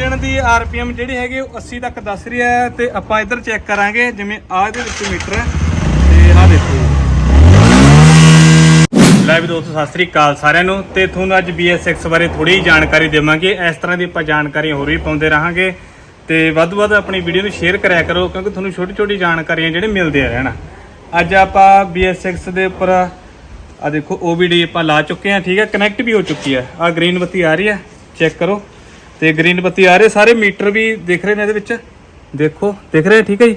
Engine ਦੀ RPM ਜਿਹੜੀ ਹੈਗੀ ਉਹ 80 ਤੱਕ ਦੱਸ ਰਹੀ ਹੈ ਤੇ ਆਪਾਂ ਇੱਧਰ ਚੈੱਕ ਕਰਾਂਗੇ, ਜਿਵੇਂ ਆਹ ਦੇ ਵਿੱਚ ਮੀਟਰ ਹੈ। ਤੇ ਆਹ ਦੇਖੋ। ਜੀ। ਲੈ ਵੀ ਦੋਸਤੋ, ਸਤਿ ਸ੍ਰੀ ਅਕਾਲ ਸਾਰਿਆਂ ਨੂੰ। ਤੇ ਤੁਹਾਨੂੰ ਅੱਜ BS6 ਬਾਰੇ ਥੋੜੀ ਜਿਹੀ ਜਾਣਕਾਰੀ ਦੇਵਾਂਗੇ। ਇਸ ਤਰ੍ਹਾਂ ਦੀ ਆਪਾਂ ਜਾਣਕਾਰੀ ਹੋਰ ਵੀ ਪਾਉਂਦੇ ਰਹਾਂਗੇ। ਤੇ ਵੱਧ ਤੋਂ ਵੱਧ ਆਪਣੀ ਵੀਡੀਓ ਨੂੰ ਸ਼ੇਅਰ ਕਰਿਆ ਕਰੋ, ਕਿਉਂਕਿ ਤੁਹਾਨੂੰ ਛੋਟੀ ਛੋਟੀ ਜਾਣਕਾਰੀਆਂ ਜਿਹੜੇ ਮਿਲਦੇ ਆ ਰਹਿਣਾ ਅੱਜ ਆਪਾਂ BS6 ਦੇ ਉੱਪਰ ਆ ਦੇਖੋ OBD ਆਪਾਂ ਲਾ ਚੁੱਕੇ ਆ ਠੀਕ ਹੈ? ਕਨੈਕਟ ਵੀ ਹੋ ਚੁੱਕੀ ਹੈ। ਆ ਗ੍ਰੀਨ ਬੱਤੀ ਆ ਰਹੀ ਹੈ। ਚੈੱਕ ਕਰੋ। ਤੇ ਗ੍ਰੀਨ ਬੱਤੀ ਆ ਰਹੇ ਸਾਰੇ ਮੀਟਰ ਵੀ ਦਿਖ ਰਹੇ ਨੇ ਇਹਦੇ ਵਿੱਚ। ਦੇਖੋ, ਦਿਖ ਰਹੇ, ਠੀਕ ਹੈ ਜੀ?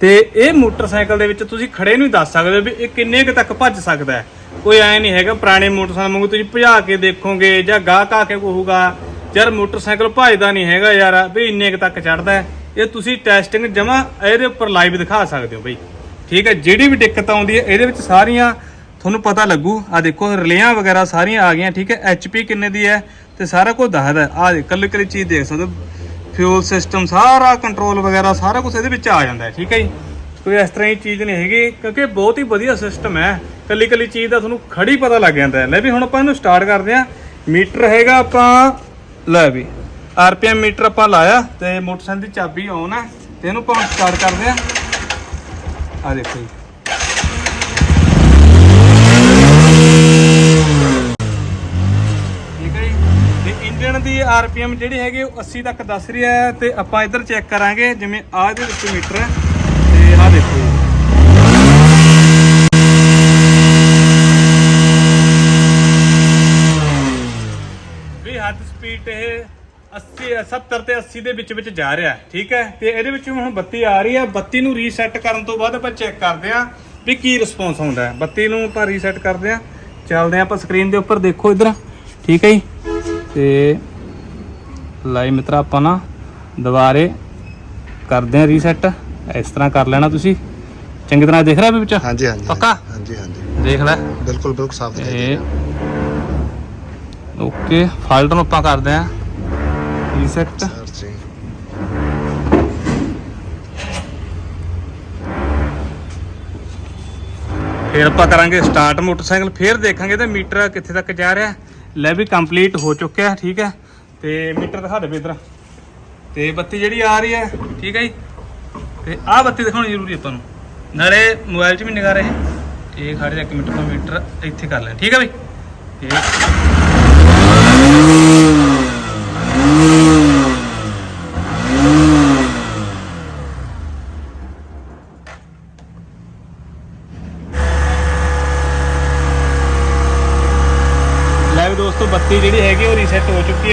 ਤੇ ਇਹ ਮੋਟਰਸਾਈਕਲ ਦੇ ਵਿੱਚ ਤੁਸੀਂ ਖੜੇ ਨੂੰ ਹੀ ਦੱਸ ਸਕਦੇ ਹੋ ਵੀ ਇਹ ਕਿੰਨੇ ਕੁ ਤੱਕ ਭੱਜ ਸਕਦਾ ਹੈ। ਕੋਈ ਐ ਨਹੀਂ ਹੈਗਾ, ਪੁਰਾਣੇ ਮੋਟਰਸਾਈਕਲ ਵਾਂਗੂ ਤੁਸੀਂ ਭਜਾ ਕੇ ਦੇਖੋਗੇ ਜਾਂ ਗਾਹ ਕਾ ਕੇ ਕਹੂਗਾ, ਯਾਰ ਮੋਟਰਸਾਈਕਲ ਭੱਜਦਾ ਨਹੀਂ ਹੈਗਾ ਯਾਰ, ਵੀ ਇੰਨੇ ਕੁ ਤੱਕ ਚੜਦਾ ਹੈ। ਇਹ ਤੁਸੀਂ ਟੈਸਟਿੰਗ ਜਮਾ ਇਹਦੇ ਉੱਪਰ ਲਾਈਵ ਦਿਖਾ ਸਕਦੇ ਹੋ ਬਈ। ਠੀਕ ਹੈ, ਜਿਹੜੀ ਵੀ ਦਿੱਕਤ ਆਉਂਦੀ ਹੈ, ਇਹਦੇ ਵਿੱਚ ਸਾਰੀਆਂ ਤੁਹਾਨੂੰ ਪਤਾ ਲੱਗੂ। ਆ ਦੇਖੋ, ਰਿਲੇਆਂ ਵਗੈਰਾ ਸਾਰੀਆਂ ਆ ਗਈਆਂ, ਠੀਕ ਹੈ? ਐਚਪੀ ਕਿੰਨੇ ਦੀ ਹੈ? ਤੇ ਸਾਰਾ ਕੁਝ ਦੱਸਦਾ ਆ ਕੱਲੀ ਕੱਲੀ ਚੀਜ਼ ਦੇਖ ਸਕਦੇ ਹੋ। ਫਿਊਲ ਸਿਸਟਮ ਸਾਰਾ ਕੰਟਰੋਲ ਵਗੈਰਾ, ਸਾਰਾ ਕੁਝ ਇਹਦੇ ਵਿੱਚ ਆ ਜਾਂਦਾ ਹੈ, ਠੀਕ ਹੈ ਜੀ? ਕੋਈ ਇਸ ਤਰ੍ਹਾਂ ਦੀ ਚੀਜ਼ ਨਹੀਂ ਹੈਗੀ, ਕਿਉਂਕਿ ਬਹੁਤ ਹੀ ਵਧੀਆ ਸਿਸਟਮ ਹੈ। ਕੱਲੀ ਕੱਲੀ ਚੀਜ਼ ਦਾ ਤੁਹਾਨੂੰ ਖੜੀ ਪਤਾ ਲੱਗ ਜਾਂਦਾ ਹੈ। ਲੈ ਵੀ ਹੁਣ ਆਪਾਂ ਇਹਨੂੰ ਸਟਾਰਟ ਕਰਦੇ ਹਾਂ। ਮੀਟਰ ਹੈਗਾ ਆਪਾਂ, ਲੈ ਵੀ ਆਰਪੀਐਮ ਮੀਟਰ ਆਪਾਂ ਲਾਇਆ ਤੇ ਮੋਟਰਸਾਈਕਲ ਦੀ ਚਾਬੀ ਆਨ ਹੈ ਤੇ ਇਹਨੂੰ ਆਪਾਂ ਸਟਾਰਟ ਕਰਦੇ ਹਾਂ। ਆ ਦੇਖੋ ਜੀ ਠੀਕ ਹੈ ਜੀ ਤੇ ਇੰਜਨ ਦੀ ਆਰਪੀਐਮ ਜਿਹੜੀ ਹੈਗੀ ਉਹ 80 ਤੱਕ ਦੱਸ ਰਹੀ ਹੈ ਤੇ ਆਪਾਂ ਇੱਧਰ ਚੈੱਕ ਕਰਾਂਗੇ, ਜਿਵੇਂ ਆਹ ਦੇ ਵਿੱਚ ਮੀਟਰ ਹੈ ਤੇ ਆਹ ਦੇਖੋ ਵੀ ਹੱਦ ਸਪੀਡ ਇਹ 80 70 ਤੇ 80 ਦੇ ਵਿੱਚ ਵਿੱਚ ਜਾ ਰਿਹਾ ਠੀਕ ਹੈ? ਤੇ ਇਹਦੇ ਵਿੱਚ ਹੁਣ ਬੱਤੀ ਆ ਰਹੀ ਹੈ, ਬੱਤੀ ਨੂੰ ਰੀਸੈਟ ਕਰਨ ਤੋਂ ਬਾਅਦ ਆਪਾਂ ਚੈੱਕ ਕਰਦੇ ਹਾਂ ਵੀ ਕੀ ਰਿਸਪੌਂਸ ਆਉਂਦਾ ਹੈ। ਬੱਤੀ ਨੂੰ ਆਪਾਂ ਰੀਸੈਟ ਕਰਦੇ ਹਾਂ। ਚੱਲਦੇ ਹਾਂ ਆਪਾਂ ਸਕਰੀਨ ਦੇ ਉੱਪਰ, ਦੇਖੋ ਇਧਰ, ਠੀਕ ਹੈ ਜੀ? ਤੇ ਲਾਈ ਮਿੱਤਰਾ ਆਪਾਂ ਨਾ ਦੁਬਾਰੇ ਕਰਦੇ ਹਾਂ ਰੀਸੈਟ ਇਸ ਤਰ੍ਹਾਂ ਕਰ ਲੈਣਾ ਤੁਸੀਂ। ਚੰਗੀ ਤਰ੍ਹਾਂ ਦਿਖ ਰਿਹਾ ਵੀ ਵਿੱਚ ਹਾਂਜੀ ਹਾਂਜੀ ਪੱਕਾ? ਹਾਂਜੀ ਹਾਂਜੀ। ਦੇਖ ਲੈ। ਬਿਲਕੁਲ ਬਿਲਕੁਲ ਸਾਫ਼ ਦਿਖਾਈ ਓਕੇ ਫਾਲਟ ਨੂੰ ਆਪਾਂ ਕਰਦੇ ਹਾਂ। ਰੀਸੈਟ ਫਿਰ ਆਪਾਂ ਕਰਾਂਗੇ ਸਟਾਰਟ ਮੋਟਰਸਾਈਕਲ ਫਿਰ ਦੇਖਾਂਗੇ ਤੇ ਮੀਟਰ ਕਿੱਥੇ ਤੱਕ ਜਾ ਰਿਹਾ। ਲੈ ਵੀ ਕੰਪਲੀਟ ਹੋ ਚੁੱਕਿਆ, ਠੀਕ ਹੈ? ਤੇ ਮੀਟਰ ਦਿਖਾ ਦੇ ਵੀ ਇਧਰ। ਤੇ ਬੱਤੀ ਜਿਹੜੀ ਆ ਰਹੀ ਹੈ, ਠੀਕ ਹੈ ਜੀ? ਤੇ ਆਹ ਬੱਤੀ ਦਿਖਾਉਣੀ ਜ਼ਰੂਰੀ ਆਪਾਂ ਨੂੰ। ਨਾਲੇ ਮੋਬਾਈਲ 'ਚ ਵੀ ਨਿਗਾ ਰਹੇ। ਇਹ ਖੜ ਜਾ ਇੱਕ ਮੀਟਰ ਤੋਂ ਮੀਟਰ ਇੱਥੇ ਕਰ ਲੈਣ ਠੀਕ ਹੈ ਬਈ? ਇਹ ਲੈ ਬੱਤੀ ਜਿਹੜੀ ਹੈਗੀ ਉਹ ਰੀਸੈਟ ਹੋ ਚੁੱਕੀ ਹੈ।